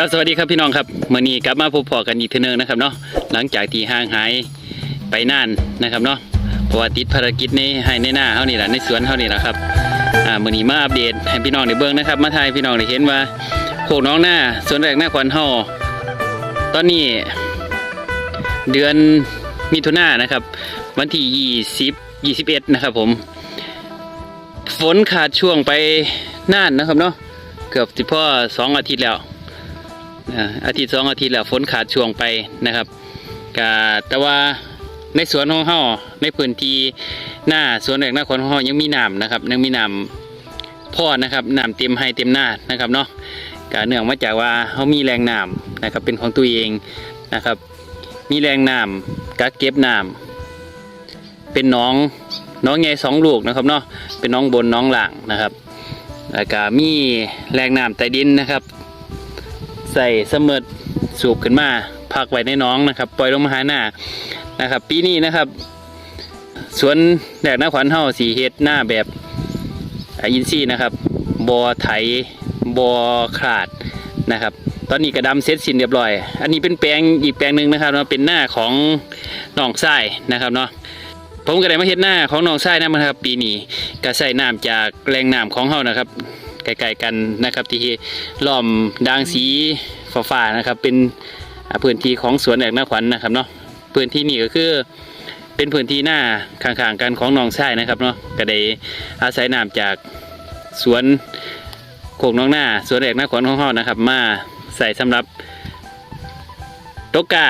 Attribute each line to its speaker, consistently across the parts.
Speaker 1: ครับสวัสดีครับพี่น้องครับมื่อนี้กลับมาพบพอกันอีกเทอนึงนะครับเนาะหลังจากที่ห่างหายไปนานนะครับเนาะเพราะว่าติดภารกิจในให้ในหน้าเขานี่แหละในสวนเขานี่แหละครับอ่ามื่อนี้มาอัปเดตให้พี่น้องได้เบิ่งนะครับ มาทายพี่น้องได้เห็นว่าโคกน้องหน้าสวนแรกหน้าขวัญเฮาตอนนี้ เดือนมิถุนายนนะครับ วันที่20 21นะครับผม ฝนขาดช่วงไปนานนะครับเนาะเกือบสิพ่อสองอาทิตย์แล้ว อาทิตย์สองอาทิตย์แล้วฝนขาดช่วงไปนะครับกาแต่ว่าในสวนของเฮาในพื้นที่หน้าสวนแรกหน้าขวัญของเฮายังมีน้ำนะครับยังมีน้ำพ่อนะครับน้ำเต็มให้เต็มหน้านะครับเนาะกาเนื่องมาจากว่าเฮามีแรงน้ำนะครับเป็นของตัวเองนะครับ มีแรงน้ำกักเก็บน้ำเป็นน้องน้องใหญ่สองลูกนะครับเนาะเป็นน้องบนน้องหลังนะครับแล้วก็มีแรงน้ำใต้ดินนะครับ ใส่เสมอสูบขึ้นมาพักไว้ในน้องนะครับ ปล่อยลงมาหาหน้านะครับ ปีนี้นะครับ สวนแดกหน้าขวัญเฮาสีเฮ็ดหน้าแบบอินซี่นะครับบอไถบอขาดนะครับ ตอนนี้กระดำเสร็จสิ้นเรียบร้อย อันนี้เป็นแปลงอีกแปลงหนึ่งนะครับเนาะเป็นหน้าของน้องทรายนะครับเนาะผมก็ได้มาเฮ็ดหน้าของน้องทรายนะครับปีนี้ก็ใส่น้ำจากแรงน้ำของเฮานะครับ ใกล้ๆกันนะครับ ที่ล้อมดางสีฟ้าๆนะครับ เป็นพื้นที่ของสวนแดกหน้าขวัญนะครับเนาะพื้นที่นี้ก็คือเป็นพื้นที่หน้าข้างๆกันของหนองทรายนะครับเนาะก็ได้อาศัยน้ำจากสวนโขกน้องหน้าสวนแรกหน้าขวัญของเฮานะครับ มาใส่สำหรับโตกกา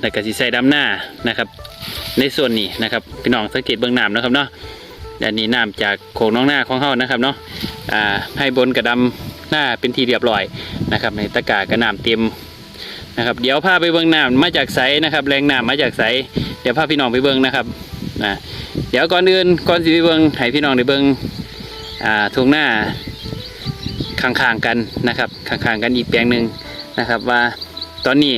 Speaker 1: และก็สิใส่ดำหน้านะครับ ในส่วนนี้นะครับพี่น้องสังเกตเบื้องน้ำนะครับเนาะอันนี้น้ำจากโขกน้องหน้าของเฮานะครับเนาะ อ่าให้บนกระดำหน้าเป็นทีเรียบร้อยนะครับ ในตะกร้ากระน้ำเต็มนะครับเดี๋ยวพาไปเบื้องน้ำมาจากไสนะครับ แรงน้ำมาจากไสเดี๋ยวพาพี่น้องไปเบิ้องนะครับนะเดี๋ยวก่อนอื่นก่อนสิไปเบิ้องให้พี่น้องได้เบิ้งอ่าทุ่งหน้าข้างๆกันนะครับข้างๆกันอีกแปลงหนึ่งนะครับ ว่าตอนนี้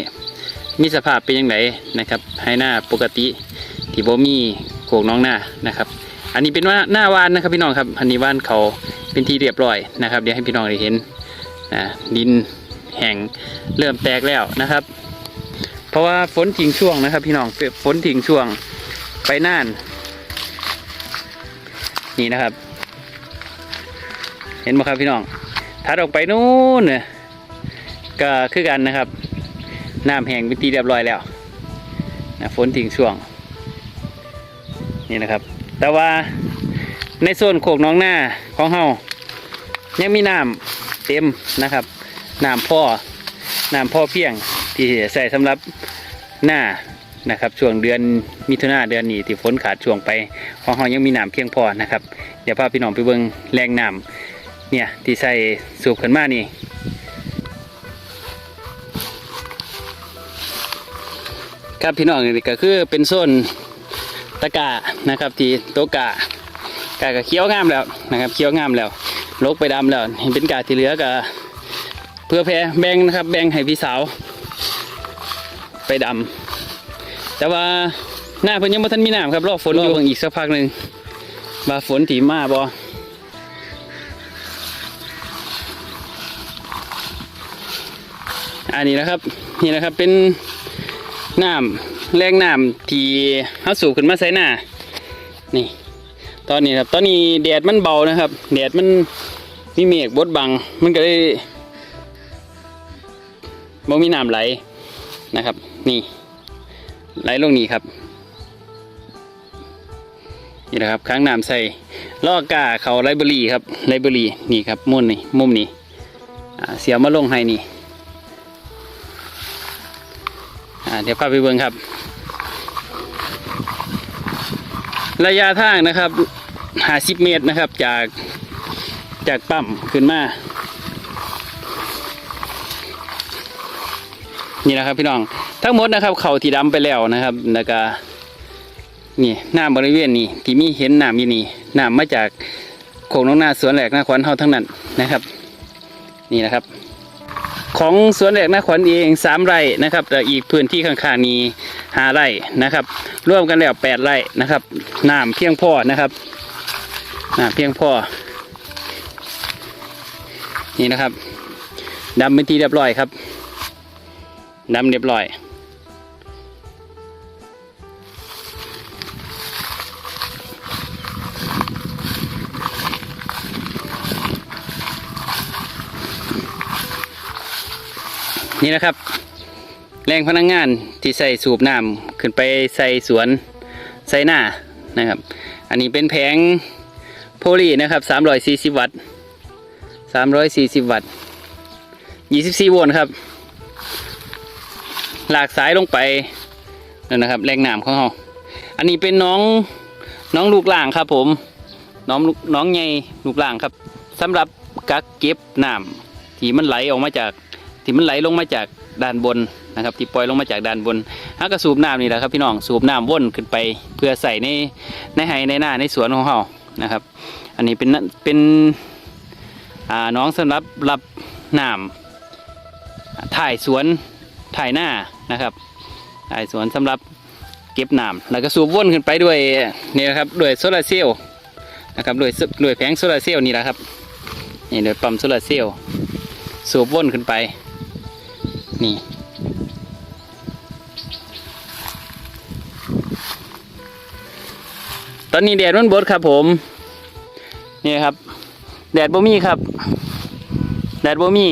Speaker 1: มีสภาพเป็นยังไงนะครับ ให้หน้าปกติที่โบมีโขกน้องหน้านะครับ อันนี้เป็นว่าหน้าวานนะครับพี่น้องครับอันนี้ว่านเขา เป็นที่เรียบร้อยนะครับ เดี๋ยวให้พี่น้องได้เห็นนะดินแห้งเริ่มแตกแล้วนะครับ เพราะว่าฝนทิ้งช่วงนะครับ พี่น้องฝนทิ้งช่วงไปน่าน นี่นะครับ เห็นไหมครับพี่น้องถัดออกไปนู้นเนี่ยก็คือกันนะครับน้ำแห้งเป็นทีเรียบร้อยแล้วนะฝนทิ้งช่วง นี่นะครับ แต่ว่าในโซนโคกน้องหน้า ของเฮายังมีน้ำเต็มนะครับน้ำพ่อน้ำพ่อเพียงที่ใส่สำหรับหน้านะครับช่วงเดือนมิถุนาเดือนนี้ที่ฝนขาดช่วงไปของเรายังมีน้ำเพียงพอนะครับเดี๋ยวพาพี่น้องไปเบิ่งแรงน้ำเนี่ยที่ใส่สูบขึ้นมานี่ครับพี่น้องนี่ก็คือเป็นโซนตะกร้านะครับที่โตะกะ กะก็เคี้ยวงามแล้วนะครับเคี้ยวงามแล้วลกไปดำแล้วเห็นเป็นกาที่เหลือก็เพื่อแพ่แบ่งนะครับ แบ่งให้พี่สาว ไปดำแต่ว่าหน้าเพิ่นยังบ่ทันมีน้ำครับรอฝนอยู่เบิ่งอีกสักพักหนึ่งว่าฝนถีมาบ่อันนี้นะครับนี่นะครับเป็นน้ำแรงน้ำที่เฮาสูบขึ้นมาใส่หน้านี่ ตอนนี้ครับ ตอนนี้แดดมันเบานะครับ แดดมันมีเมฆบดบัง มันก็เลยบ่มีน้ำไหลนะครับ นี่ ไหลลงนี่ครับ นี่นะครับค้างน้ำใส่ลอกกาเขาไลบรี่ครับไลบรี่นี่ครับมุมนี่มุมนี่เสียมาลงให้นี่เดี๋ยวพาไปเบิ่งครับ ระยะทางนะครับห้าสิบเมตรนะครับจากจากปั๊มขึ้นมา นี่นะครับพี่น้อง ทั้งหมดนะครับ เข่าที่ดำไปแล้วนะครับแล้วก็นี่หน้ำบริเวณนี้ที่มีเห็นน้ำอยู่นี่น้ำมาจากโขงน้องนาสวนแหลกนาขวัญเฮาทั้งนั้นนะครับ นี่นะครับ ของสวนแหลกนาขวัญเองสามไร่นะครับแต่อีกพื้นที่ข้างๆนี้ ห้าไร่นะครับร่วมกันแล้วแปดไร่นะครับน้ำเพียงพอนะครับน้ำเพียงพอนี่นะครับดำเป็นที่เรียบร้อยครับดำเรียบร้อยนี่นะครับ แรงพลังงานที่ใส่สูบน้ำขึ้นไปใส่สวนใส่หน้านะครับ อันนี้เป็นแผงโพลีนะครับ 340 วัตต์340 วัตต์24 โวลต์ครับ หลากสายลงไปนั่นนะครับ แรงน้ำของเราอันนี้เป็นน้องน้องลูกหล่างครับผมน้องลูกน้องใหญ่ลูกหล่างครับสำหรับกักเก็บน้ำที่มันไหลออกมาจากที่มันไหลลงมาจากด้านบน นะครับที่ปล่อยลงมาจากด้านบนฮักก็สูบน้ำนี่แหละครับพี่น้องสูบน้ำว่นขึ้นไปเพื่อใส่ในในไฮในหน้าในสวนของเรานะครับ อันนี้เป็นเป็นอ่าน้องสำหรับรับน้ำถ่ายสวนถ่ายหน้านะครับถ่ายสวนสำหรับเก็บน้ำแล้วก็สูบว่นขึ้นไปด้วยนี่นะครับด้วยโซลาร์เซลล์นะครับด้วยด้วยแผงโซลาร์เซลล์นี่แหละครับนี่ด้วยปั๊มโซลาร์เซลล์สูบว่นขึ้นไป นี่ อนนี้แดดมันบดครับผม นี่ครับ แดดบ่มีครับ แดดบ่มี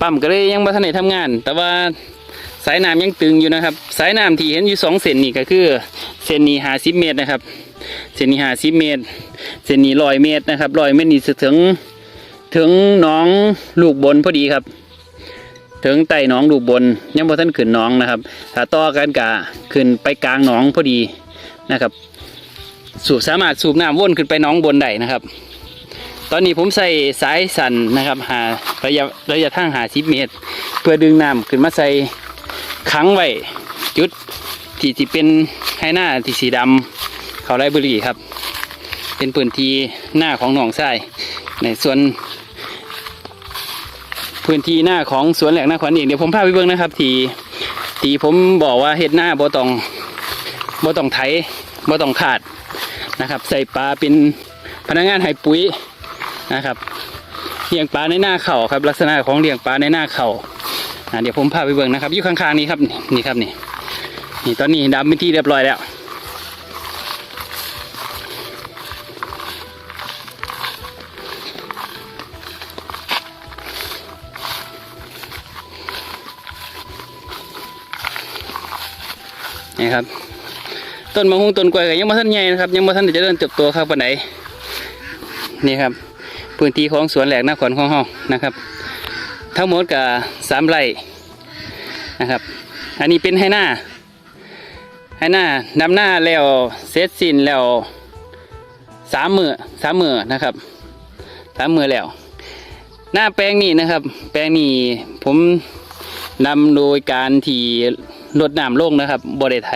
Speaker 1: ปั๊มก็เลยยังบ่ทันได้ทำงาน แต่ว่าสายน้ำยังตึงอยู่นะครับ สายน้ำที่เห็นอยู่สองเส้นนี่ก็คือเส้นนี้หาสิบเมตรนะครับเส้นนี้หาสิบเมตรเส้นนี้ร้อยเมตรนะครับร้อยเมตรนี่ถึงถึงน้องลูกบนพอดีครับ ถึงไต่หนองลูกบนยังพอท่านขึ้นหนองนะครับถ้าต่อกันกะขึ้นไปกลางหนองพอดีนะครับ สูบสามารถสูบน้ำวนขึ้นไปหนองบนได้นะครับ ตอนนี้ผมใส่สายสั่นนะครับหาระยะระยะทางหาสิบเมตร เพื่อดึงน้ำขึ้นมาใส่ขังไว้จุดที่ที่เป็นให้หน้าที่สีดำเขาไรบุรีครับ เป็นพื้นที่หน้าของหนองทรายในส่วนพื้นที่หน้าของสวนแหลกนาขวัญเองเดี๋ยวผมพาไปเบิ่งนะครับ ทีที่ผมบอกว่าเห็ดหน้าบ่ต้องบ่ต้องไถ บ่ต้องขาดนะครับ ใส่ปลาเป็นพนักงานให้ปุ๋ยนะครับเลี้ยงปลาในหน้าเข่าครับ ลักษณะของเลี้ยงปลาในหน้าเข่าอ่าเดี๋ยวผมพาไปเบิ่งนะครับอยู่ข้างๆนี้ครับนี่ครับนี่นี่ตอนนี้ดำเป็นที่เรียบร้อยแล้วนี่ครับ ต้นมะฮุงต้นกล้วยก็ยังไม่ทันใหญ่นะครับยังไม่ทันได้เริญเติบโตครับปานใดนี่ครับ พื้นที่ของสวนแหลกนาขวัญของเรานะครับ ทั้งหมดกับสามไร่นะครับ อันนี้เป็นให้หน้าให้หน้าดำหน้าแล้วเสร็จสิ้นแล้วสามมือสามมือนะครับสามมือแล้ว หน้าแปลงนี้นะครับ แปลงนี้ผมนำโดยการที่ลดน้ำลงนะครับบริไถ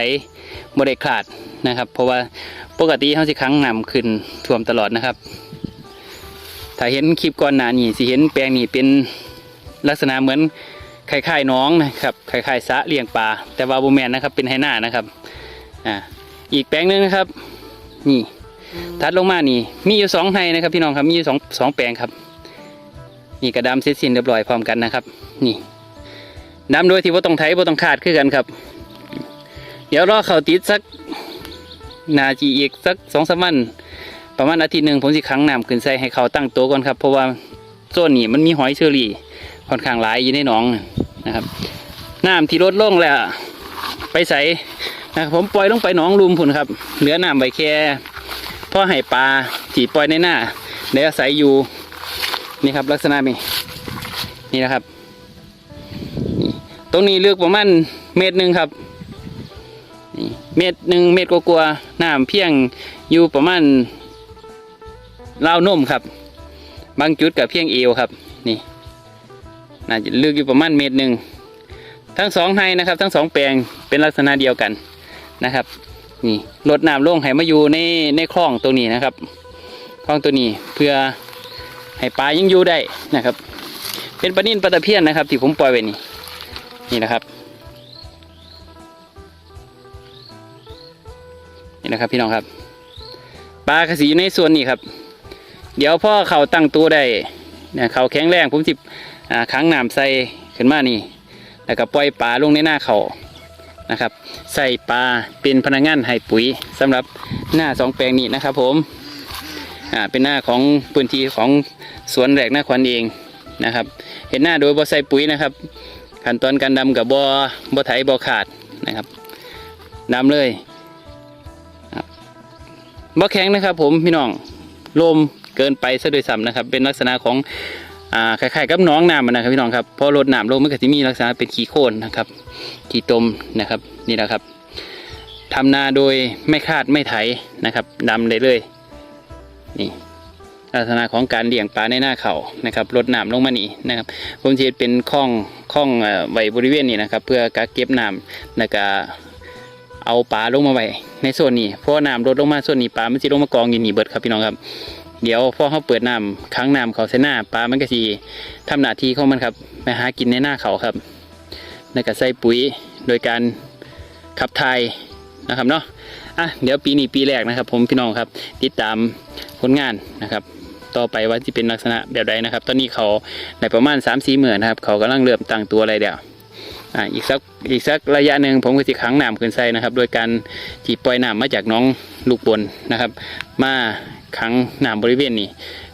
Speaker 1: บริขาดนะครับ เพราะว่าปกติเขาสิครั้งน้ำขึ้นท่วมตลอดนะครับ ถ้าเห็นคลิปก่อนหน้านี้สิเห็นแปลงนี้เป็นลักษณะเหมือนคล้ายๆน้องนะครับคล้ายๆสะเลี้ยงปลาแต่ว่าบูแมนนะครับเป็นไหหน้านะครับอ่าอีกแปลงหนึงนะครับ นี่ทัดลงมานี่ มีอยู่สองไฮนะครับพี่น้องครับมีอยู่สองสองแปลงครับนี่กระดำเสร็จสิ้นเรียบร้อยพร้อมกันนะครับ นี่ดำโดยที่ว่าต้องไถว่าต้องขาดคือกันครับ เดี๋ยวรอเขาติดสักนาจีอีกสักสองสามวันประมาณอาทิตย์หนึ่งผมสิครั้งน้ำขึ้นใส่ให้เขาตั้งตัวก่อนครับ เพราะว่าโซนนี้มันมีหอยเชอรี่ค่อนข้างหลายอยู่ในหนองนะครับน้ำที่ลดลงแล้วไปใส่นะครับผมปล่อยลงไปหนองลุมผุนครับ เหลือน้ำใบแค่พ่อให้ปลาที่ปล่อยในหน้าได้อาศัยอยู่นี่ครับลักษณะนี้นี่นะครับ ตรงนี้เลือกประมาณเมตรหนึ่งครับ นี่เมตรหนึ่งเมตรกว่าๆน้ำเพียงอยู่ประมาณราวนมครับ บางจุดกับเพียงเอวครับ นี่น่าจะลึกอยู่ประมาณเมตรหนึ่งทั้งสองไฮนะครับ ทั้งสองแปลงเป็นลักษณะเดียวกันนะครับ นี่ลดน้ำลงให้มาอยู่ในในคลองตัวนี้นะครับคลองตัวนี้เพื่อให้ปลายังอยู่ได้นะครับ เป็นปลานิ่นปลาตะเพียนนะครับ ที่ผมปล่อยไว้นี่นี่นะครับ นะครับ พี่น้องครับ ปลากระสีอยู่ในส่วนนี้ครับ เดี๋ยวพ่อเขาตั้งตัวได้เนี่ยเขาแข็งแรงผมสิอ่าขังน้ำใส่ขึ้นมานี่ แล้วก็ปล่อยปลาลงในหน้าเขานะครับ ใส่ปลาเป็นพนักงานให้ปุ๋ยสำหรับหน้าสองแปลงนี้นะครับ ผมอ่าเป็นหน้าของพื้นที่ของสวนแรกหน้าควันเองนะครับ เห็นหน้าโดยบ่ใส่ปุ๋ยนะครับขั้นตอนการดำกับบ่บ่ไถบ่ขาดนะครับดำเลย บ่แข็งนะครับ ผมพี่น้องลมเกินไปซะโดยซ้ำนะครับ เป็นลักษณะของอ่าคล้ายๆกับน้องน้ำนะครับพี่น้องครับพอรดน้ำลงมันก็จะมีลักษณะเป็นขี้โคลนนะครับขี้ตมนะครับนี่แหละครับทำนาโดยไม่คาดไม่ไถนะครับดำเลยเลยนี่ลักษณะของการเลี้ยงปลาในหน้าเขานะครับลดน้ำลงมานี่นะครับผมจะเฮ็ดเป็นคลองคลองไว้บริเวณนี้นะครับ เพื่อกักเก็บน้ำแล้วก็ เอาปลาลงมาไว้ในโซนนี้เพราะว่าน้ำลดลงมาโซนนี้ปลามันจะลงมากองอยู่นี่เบิดครับพี่น้องครับ เดี๋ยวพอเขาเปิดน้ำค้างน้ำเขาใส่หน้าปลามันก็สีทำหน้าที่ของมันครับไปหากินในหน้าเขาครับแล้วก็ใส่ปุ๋ยโดยการขับถ่ายนะครับเนาะอะเดี๋ยวปีนี้ปีแรกนะครับ ผมพี่น้องครับ ติดตามผลงานนะครับ ต่อไปว่าจะเป็นลักษณะแบบใดนะครับ ตอนนี้เขาในประมาณ3 4หมื่นนะครับ เขากำลังเริ่มตั้งตัวอะไรเดี๋ยว อ่าอีกสักอีกสักระยะหนึ่งผมก็จะขังน้ำขึ้นใส่นะครับ โดยการจีปล่อยน้ำมาจากน้องลูกบนนะครับ มาขังน้ำบริเวณนี้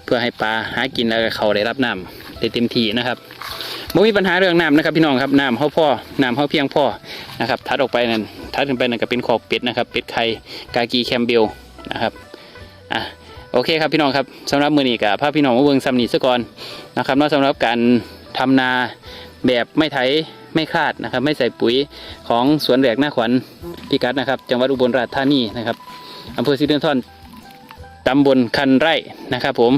Speaker 1: เพื่อให้ปลาหากินแล้วเขาได้รับน้ำได้เต็มที่นะครับไม่มีปัญหาเรื่องน้ำนะครับพี่น้องครับน้ำเขาพ่อน้ำเขาเพียงพ่อนะครับทัดออกไปนั่นทัดขึ้นไปนั่นก็เป็นขอบเป็ดนะครับเป็ดไข่กากีแคมเบลนะครับอะโอเคครับพี่น้องครับสำหรับมือนี้กับพาพพี่น้องมาเบิ่งซ้ำนี้ซะก่อนนะครับนาะสำหรับการทำนาแบบไม่ไถ ไม่คาดนะครับ ไม่ใส่ปุ๋ยของสวนแหลกหน้าขวัญพิกัดนะครับ จังหวัดอุบลราชธานีนะครับอำเภอสิรินธรตำบลคันไร่นะครับ ผม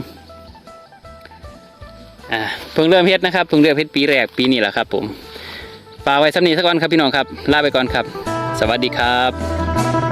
Speaker 1: อ่าเพิ่งเริ่มเฮ็ดนะครับเพิ่งเริ่มเฮ็ดปีแรกปีนี้แหละครับ ผมฝากไว้สำนีสักวันครับพี่น้องครับลาไปก่อนครับ สวัสดีครับ